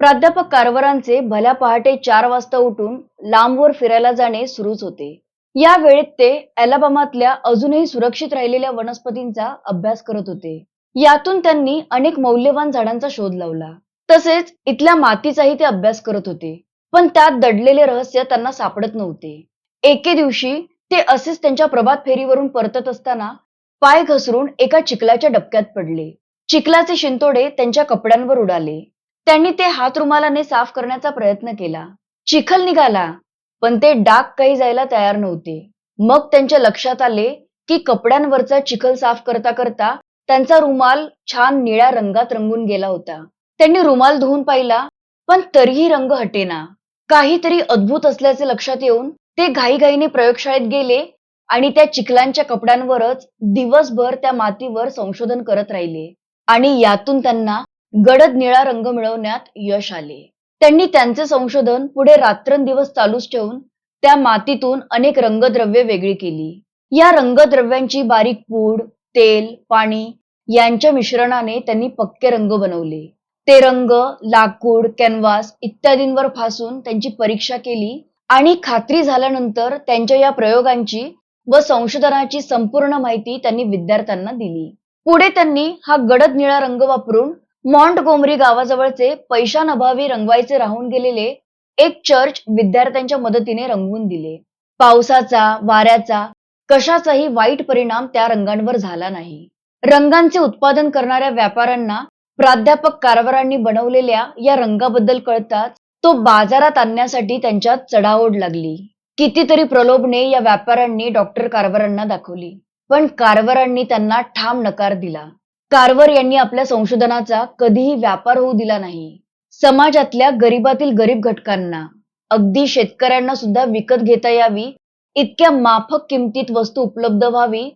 प्राध्यापक कारवारांचे भल्या पहाटे चार वाजता उठून लांबवर फिरायला जाणे सुरूच होते. या वेळेत ते अलाबामातल्या अजूनही सुरक्षित राहिलेल्या वनस्पतींचा अभ्यास करत होते. यातून त्यांनी अनेक मौल्यवान झाडांचा शोध लावला. तसेच इथल्या मातीचाही ते अभ्यास करत होते. पण त्यात दडलेले रहस्य त्यांना सापडत नव्हते. एके दिवशी ते असेच त्यांच्या प्रभात फेरीवरून परतत असताना पाय घसरून एका चिखलाच्या डबक्यात पडले. चिखलाचे शिंतोडे त्यांच्या कपड्यांवर उडाले. त्यांनी ते हात रुमालाने साफ करण्याचा प्रयत्न केला. चिखल निघाला पण ते डाग काही जायला तयार नव्हते. मग त्यांच्या लक्षात आले की कपड्यांवरचा चिखल साफ करता करता त्यांचा रुमाल छान निळ्या रंगात रंगून गेला होता. त्यांनी रुमाल धुवून पाहिला पण तरीही रंग हटेना. काहीतरी अद्भुत असल्याचे लक्षात येऊन ते घाईघाईने प्रयोगशाळेत गेले आणि त्या चिखलांच्या कपड्यांवरच दिवसभर त्या मातीवर संशोधन करत राहिले. आणि यातून त्यांना गडद निळा रंग मिळवण्यात यश आले. त्यांनी त्यांचे संशोधन पुढे रात्रंदिवस चालूच ठेवून त्या मातीतून अनेक रंगद्रव्ये वेगळी केली. या रंगद्रव्यांची बारीक पूड तेल पाणी यांच्या मिश्रणाने त्यांनी पक्के रंग बनवले. ते रंग लाकूड कॅनव्हास इत्यादींवर फासून त्यांची परीक्षा केली आणि खात्री झाल्यानंतर त्यांच्या या प्रयोगांची व संशोधनाची संपूर्ण माहिती त्यांनी विद्यार्थ्यांना दिली. पुढे त्यांनी हा गडद निळा रंग वापरून मॉन्ट गोमरी गावाजवळचे पैशानभावी रंगवायचे राहून गेलेले एक चर्च विद्यार्थ्यांच्या मदतीने रंगवून दिले. पावसाचा वाऱ्याचा कशाचाही वाईट परिणाम त्या रंगांवर झाला नाही. रंगांचे उत्पादन करणाऱ्या व्यापाऱ्यांना प्राध्यापक कारवारांनी बनवलेल्या या रंगाबद्दल कळताच तो बाजारात आणण्यासाठी त्यांच्यात चढाओढ लागली. कितीतरी प्रलोभने या व्यापाऱ्यांनी डॉक्टर कारवारांना दाखवली. पण कारवारांनी त्यांना ठाम नकार दिला. कारवर यांनी आपल्या संशोधनाचा कधीही व्यापार होऊ दिला नाही. समाजातल्या गरीबातील गरीब घटकांना अगदी शेतकऱ्यांना सुद्धा विकत घेता यावी इतक्या माफक किमतीत वस्तू उपलब्ध व्हावी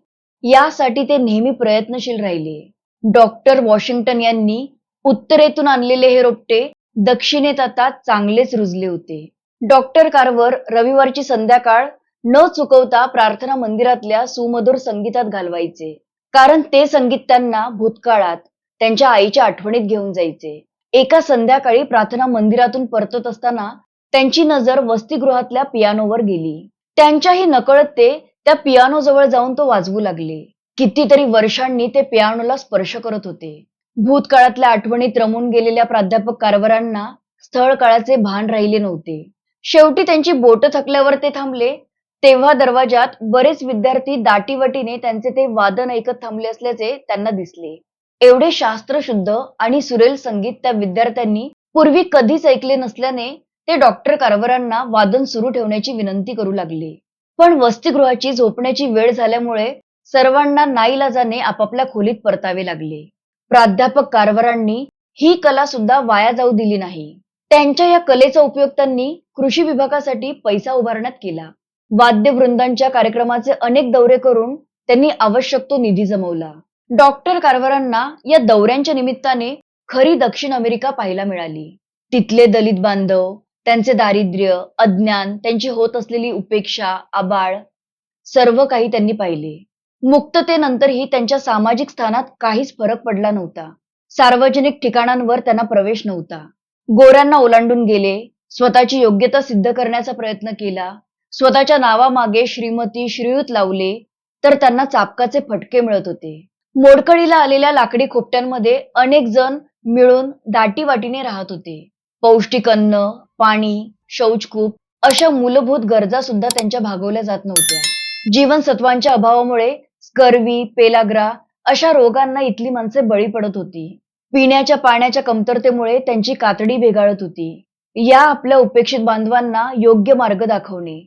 यासाठी ते नेहमी प्रयत्नशील राहिले. डॉक्टर वॉशिंग्टन यांनी उत्तरेतून आणलेले हे रोपटे दक्षिणेत आता चांगलेच रुजले होते. डॉक्टर कारवर रविवारची संध्याकाळ न चुकवता प्रार्थना मंदिरातल्या सुमधुर संगीतात घालवायचे. कारण ते संगीत त्यांना भूतकाळात त्यांच्या आईच्या आठवणीत घेऊन जायचे. एका संध्याकाळी प्रार्थना मंदिरातून परतत असताना त्यांची नजर वसतिगृहातल्या पियानोवर गेली. त्यांच्याही नकळत ते त्या पियानो जवळ जाऊन तो वाजवू लागले. कितीतरी वर्षांनी ते पियानोला स्पर्श करत होते. भूतकाळातल्या आठवणीत रमून गेलेल्या प्राध्यापक कारभारांना स्थळ काळाचे भान राहिले नव्हते. शेवटी त्यांची बोट थकल्यावर ते थांबले. तेव्हा दरवाजात बरेच विद्यार्थी दाटीवटीने त्यांचे ते वादन ऐकत थांबले असल्याचे त्यांना दिसले. एवढे शास्त्रशुद्ध आणि सुरेल संगीत त्या विद्यार्थ्यांनी पूर्वी कधीच ऐकले नसल्याने ते डॉक्टर कारभारांना वादन सुरू ठेवण्याची विनंती करू लागले. पण वसतिगृहाची झोपण्याची वेळ झाल्यामुळे सर्वांना नाईलाजाने आपापल्या खोलीत परतावे लागले. प्राध्यापक कारभारांनी ही कला सुद्धा वाया जाऊ दिली नाही. त्यांच्या या कलेचा उपयोग त्यांनी कृषी विभागासाठी पैसा उभारण्यात केला. वाद्यवृंदांच्या कार्यक्रमाचे अनेक दौरे करून त्यांनी आवश्यक तो निधी जमवला. डॉक्टर कारवारांना या दौऱ्यांच्या निमित्ताने खरी दक्षिण अमेरिका पाहायला मिळाली. तिथले दलित बांधव त्यांचे दारिद्र्य अज्ञान त्यांची होत असलेली उपेक्षा आबाळ सर्व काही त्यांनी पाहिले. मुक्ततेनंतरही त्यांच्या सामाजिक स्थानात काहीच फरक पडला नव्हता. सार्वजनिक ठिकाणांवर त्यांना प्रवेश नव्हता. गोऱ्यांना ओलांडून गेले स्वतःची योग्यता सिद्ध करण्याचा प्रयत्न केला स्वतःच्या नावामागे श्रीमती श्रीयुत लावले तर त्यांना चापकाचे फटके मिळत होते. मोडकळीला आलेल्या लाकडी खोपट्यांमध्ये अनेक जण मिळून दाटीवाटीने राहत होते. पौष्टिक अन्न पाणी शौचकूप अशा मूलभूत गरजा सुद्धा त्यांच्या भागवल्या जात नव्हत्या. जीवनसत्वांच्या अभावामुळे स्कर्वी पेलाग्रा अशा रोगांना इथली माणसे बळी पडत होती. पिण्याच्या पाण्याच्या कमतरतेमुळे त्यांची कातडी भेगाळत होती. या आपल्या उपेक्षित बांधवांना योग्य मार्ग दाखवणे.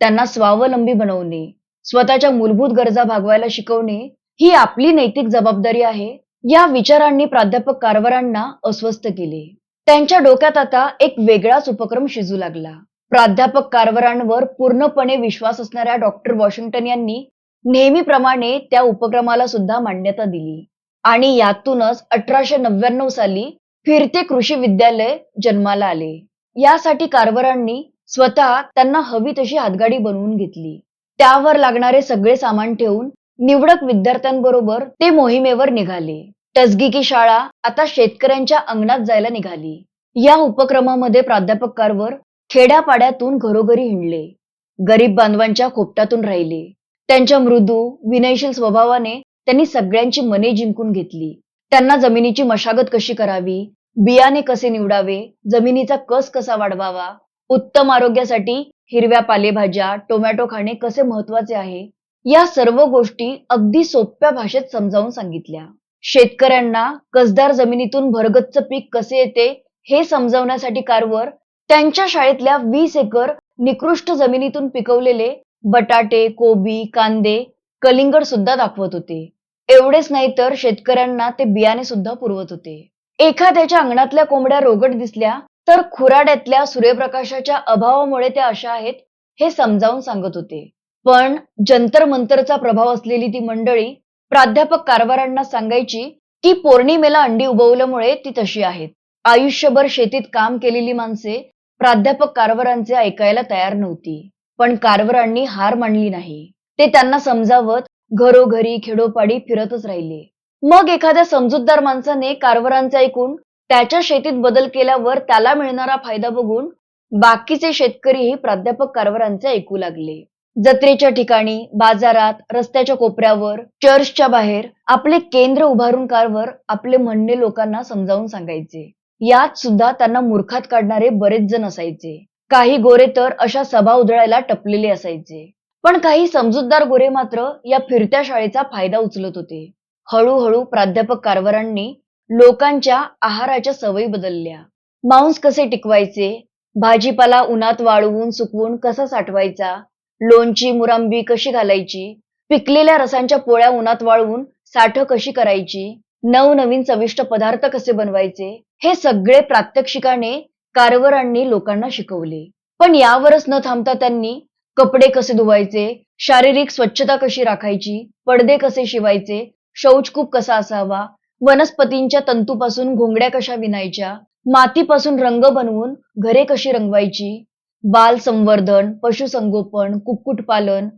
त्यांना स्वावलंबी बनवणे स्वतःच्या मूलभूत गरजा भागवायला शिकवणे ही आपली नैतिक जबाबदारी आहे. या विचारांनी प्राध्यापक कारवारांना अस्वस्थ केले. त्यांच्या डोक्यात आता एक वेगळाच उपक्रम शिजू लागला. प्राध्यापक कारवारांवर पूर्णपणे विश्वास असणाऱ्या डॉक्टर वॉशिंग्टन यांनी नेहमीप्रमाणे त्या उपक्रमाला सुद्धा मान्यता दिली. आणि यातूनच अठराशे नव्याण्णव साली फिरते कृषी विद्यालय जन्माला आले. यासाठी कारवारांनी स्वतः त्यांना हवी तशी हातगाडी बनवून घेतली. त्यावर लागणारे सगळे सामान ठेवून निवडक विद्यार्थ्यांबरोबर ते मोहिमेवर निघाले. टसगिकी शाळा आता शेतकऱ्यांच्या अंगणात जायला निघाली. या उपक्रमामध्ये प्राध्यापक कारवर खेड्यापाड्यातून घरोघरी हिंडले. गरीब बांधवांच्या खोपटातून राहिले. त्यांच्या मृदू विनयशील स्वभावाने त्यांनी सगळ्यांची मने जिंकून घेतली. त्यांना जमिनीची मशागत कशी करावी? बियाणे कसे निवडावे? जमिनीचा कस कसा वाढवावा? उत्तम आरोग्यासाठी हिरव्या पालेभाज्या टोमॅटो खाणे कसे महत्त्वाचे आहे? या सर्व गोष्टी अगदी सोप्या भाषेत समजावून सांगितल्या. शेतकऱ्यांना कसदार जमिनीतून भरगच्च पीक कसे येते हे समजवण्यासाठी कारवर त्यांच्या शाळेतल्या वीस एकर निकृष्ट जमिनीतून पिकवलेले बटाटे कोबी कांदे कलिंगड सुद्धा दाखवत होते. एवढेच नाही तर शेतकऱ्यांना ते बियाणे सुद्धा पुरवत होते. एखाद्याच्या अंगणातल्या कोंबड्या रोगट दिसल्या तर खुराड्यातल्या सूर्यप्रकाशाच्या अभावामुळे त्या अशा आहेत हे समजावून सांगत होते. पण जंतर मंतरचा प्रभाव असलेली ती मंडळी प्राध्यापक कारभारांना सांगायची की पौर्णिमेला अंडी उबवल्यामुळे ती तशी आहेत. आयुष्यभर शेतीत काम केलेली माणसे प्राध्यापक कारवारांचे ऐकायला तयार नव्हती पण कारवारांनी हार मानली नाही. ते त्यांना समजावत घरोघरी खेडोपाडी फिरतच राहिले. मग एखाद्या समजूतदार माणसाने कारवारांचे ऐकून त्याच्या शेतीत बदल केल्यावर त्याला मिळणारा फायदा बघून बाकीचे शेतकरीही प्राध्यापक कारवारांचे ऐकू लागले. जत्रेच्या ठिकाणी बाजारात रस्त्याच्या कोपऱ्यावर चर्चच्या बाहेर आपले केंद्र उभारून कारवर आपले म्हणणे लोकांना समजावून सांगायचे. यात सुद्धा त्यांना मूर्खात काढणारे बरेच जण असायचे. काही गोरे तर अशा सभा उधळायला टपलेले असायचे. पण काही समजूतदार गोरे मात्र या फिरत्या शाळेचा फायदा उचलत होते. हळूहळू प्राध्यापक कारवारांनी लोकांच्या आहाराच्या सवयी बदलल्या. मांस कसे टिकवायचे? भाजीपाला उन्हात वाळवून सुकवून कसा साठवायचा? लोणची मुरांबी कशी घालायची? पिकलेल्या रसांच्या पोळ्या उन्हात वाळवून साठ कशी करायची? नवनवीन चविष्ट पदार्थ कसे बनवायचे? हे सगळे प्रात्यक्षिकाने कारवरांनी लोकांना शिकवले. पण यावरच न थांबता त्यांनी कपडे कसे धुवायचे? शारीरिक स्वच्छता कशी राखायची? पडदे कसे शिवायचे? शौचकूप कसा असावा? वनस्पतींच्या तंतूपासून घोंगड्या कशा विणायच्या? मातीपासून रंग बनवून घरे कशी रंगवायची? बाल संवर्धन पशुसंगोपन कुक्कुटपालन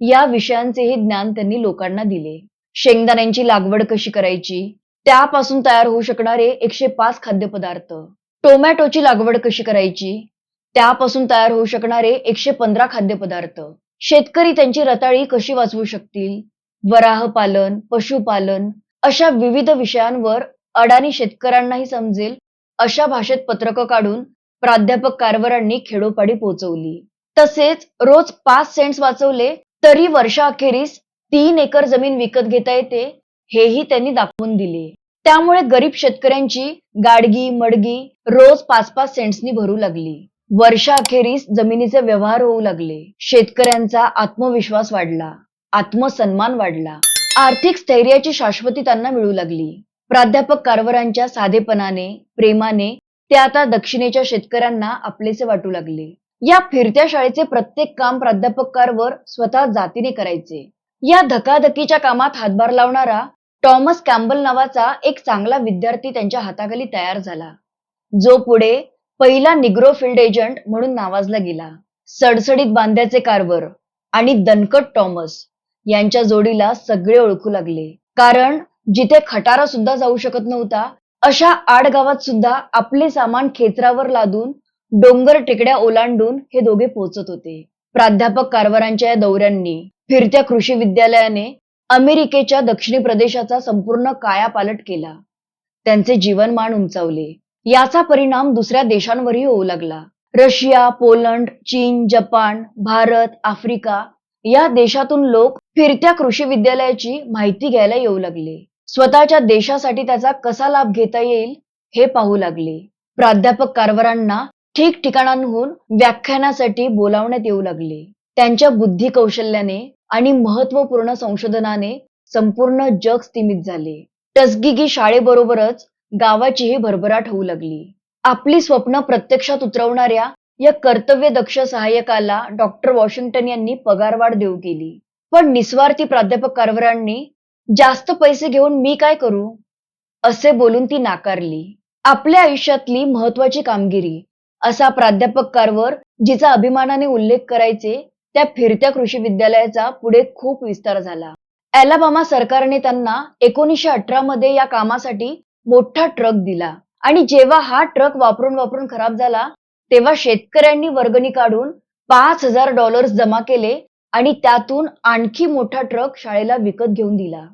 या विषयांचेही ज्ञान त्यांनी लोकांना दिले. शेंगदाण्यांची लागवड कशी करायची? त्यापासून तयार होऊ शकणारे एकशे पाच खाद्यपदार्थ. टोमॅटोची लागवड कशी करायची? त्यापासून तयार होऊ शकणारे एकशे पंधरा खाद्यपदार्थ. शेतकरी त्यांची रताळी कशी वाचवू शकतील? वराह पालन पशुपालन अशा विविध विषयांवर अडाणी शेतकऱ्यांनाही समजेल अशा भाषेत पत्रकं काढून प्राध्यापक कारवारांनी खेडोपाडी पोहोचवली तसेच रोज पाच सेंट्स वाचवले तरी वर्षाअखेरीस तीन एकर जमीन विकत घेता येते हेही त्यांनी दाखवून दिले. त्यामुळे गरीब शेतकऱ्यांची गाडगी मडगी रोज पाच पाच सेंट्सनी भरू लागली. वर्षाअखेरीस जमिनीचे व्यवहार होऊ लागले. शेतकऱ्यांचा आत्मविश्वास वाढला. आत्मसन्मान वाढला. आर्थिक स्थैर्याची शाश्वती त्यांना मिळू लागली. प्राध्यापक कारवरांच्या साधेपणाने प्रेमाने ते आता दक्षिणेच्या शेतकऱ्यांना आपलेसे वाटू लागले. या फिरत्या शाळेचे प्रत्येक काम प्राध्यापक कारवर स्वतः जातीने करायचे. या धकाधकीच्या कामात हातभार लावणारा टॉमस कॅम्बल नावाचा एक चांगला विद्यार्थी त्यांच्या हाताखाली तयार झाला. जो पुढे पहिला निग्रो फील्ड एजंट म्हणून नावाजला गेला. सडसडीत बांध्याचे कारवर आणि दणकट टॉमस. यांच्या जोडीला सगळे ओळखू लागले. कारण जिथे खटारा सुद्धा जाऊ शकत नव्हता अशा आडगावात सुद्धा आपले सामान खेचरावर लादून डोंगर टेकड्या ओलांडून हे दोघे पोहोचत होते. प्राध्यापक कारवारांच्या या दौऱ्यांनी फिरत्या कृषी विद्यालयाने अमेरिकेच्या दक्षिणी प्रदेशाचा संपूर्ण कायापालट केला. त्यांचे जीवनमान उंचावले. याचा परिणाम दुसऱ्या देशांवरही होऊ लागला. रशिया पोलंड चीन जपान भारत आफ्रिका या देशातून लोक फिरत्या कृषी विद्यालयाची माहिती घ्यायला येऊ लागले. स्वतःच्या देशासाठी त्याचा कसा लाभ घेता येईल हे पाहू लागले. प्राध्यापक कारवारांना ठिकठिकाणांहून व्याख्यानासाठी बोलावण्यात येऊ लागले. त्यांच्या बुद्धी कौशल्याने आणि महत्त्वपूर्ण संशोधनाने संपूर्ण जग स्थिमित झाले. टसगिगी शाळेबरोबरच गावाचीही भरभराट होऊ लागली. आपली स्वप्न प्रत्यक्षात उतरवणाऱ्या या कर्तव्य दक्ष सहाय्यकाला डॉक्टर वॉशिंग्टन यांनी पगारवाढ देऊ केली. पण निस्वार्थी प्राध्यापक कारभारांनी जास्त पैसे घेऊन मी काय करू? असे बोलून ती नाकारली. आपल्या आयुष्यातली महत्वाची कामगिरी असा प्राध्यापक कारवर जिचा अभिमानाने उल्लेख करायचे त्या फिरत्या कृषी विद्यालयाचा पुढे खूप विस्तार झाला. अलाबामा सरकारने त्यांना एकोणीसशे अठरा मध्ये या कामासाठी मोठा ट्रक दिला. आणि जेव्हा हा ट्रक वापरून वापरून खराब झाला तेव्हा शेतकऱ्यांनी वर्गणी काढून पाच हजार डॉलर्स जमा केले आणि त्यातून आणखी मोठा ट्रक शाळेला विकत घेऊन दिला.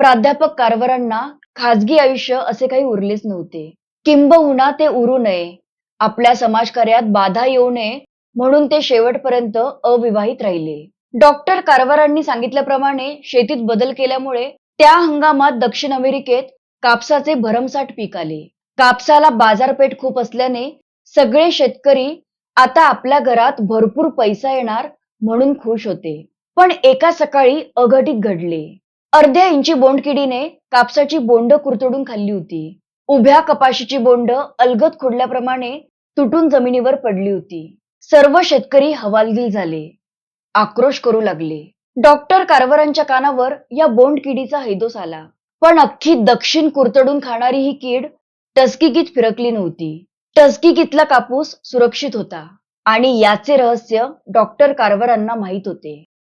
प्राध्यापक कारवारांना खाजगी आयुष्य असे काही उरलेच नव्हते. किंबहुना ते उरू नये. आपल्या समाजकार्यात बाधा येऊ नये म्हणून ते शेवटपर्यंत अविवाहित राहिले. डॉक्टर कारवारांनी सांगितल्याप्रमाणे शेतीत बदल केल्यामुळे त्या हंगामात दक्षिण अमेरिकेत कापसाचे भरमसाठ पीक आले. कापसाला बाजारपेठ खूप असल्याने सगळे शेतकरी आता आपल्या घरात भरपूर पैसा येणार म्हणून खुश होते. पण एका सकाळी अघटित घडले. अर्ध्या इंची बोंडकिडीने कापसाची बोंड कुरतडून खाल्ली होती. उभ्या कपाशीची बोंड अलगत खोडल्याप्रमाणे तुटून जमिनीवर पडली होती. सर्व शेतकरी हवालदिल झाले. आक्रोश करू लागले. डॉक्टर कारवारांच्या कानावर या बोंड किडीचा हैदोस आला. पण अख्खी दक्षिण कुरतडून खाणारी ही कीड टसकिकीत फिरकली नव्हती. टसकिकीतला कापूस सुरक्षित होता? आणि याचे रहस्य डॉक्टर कारभारांना माहीत होते.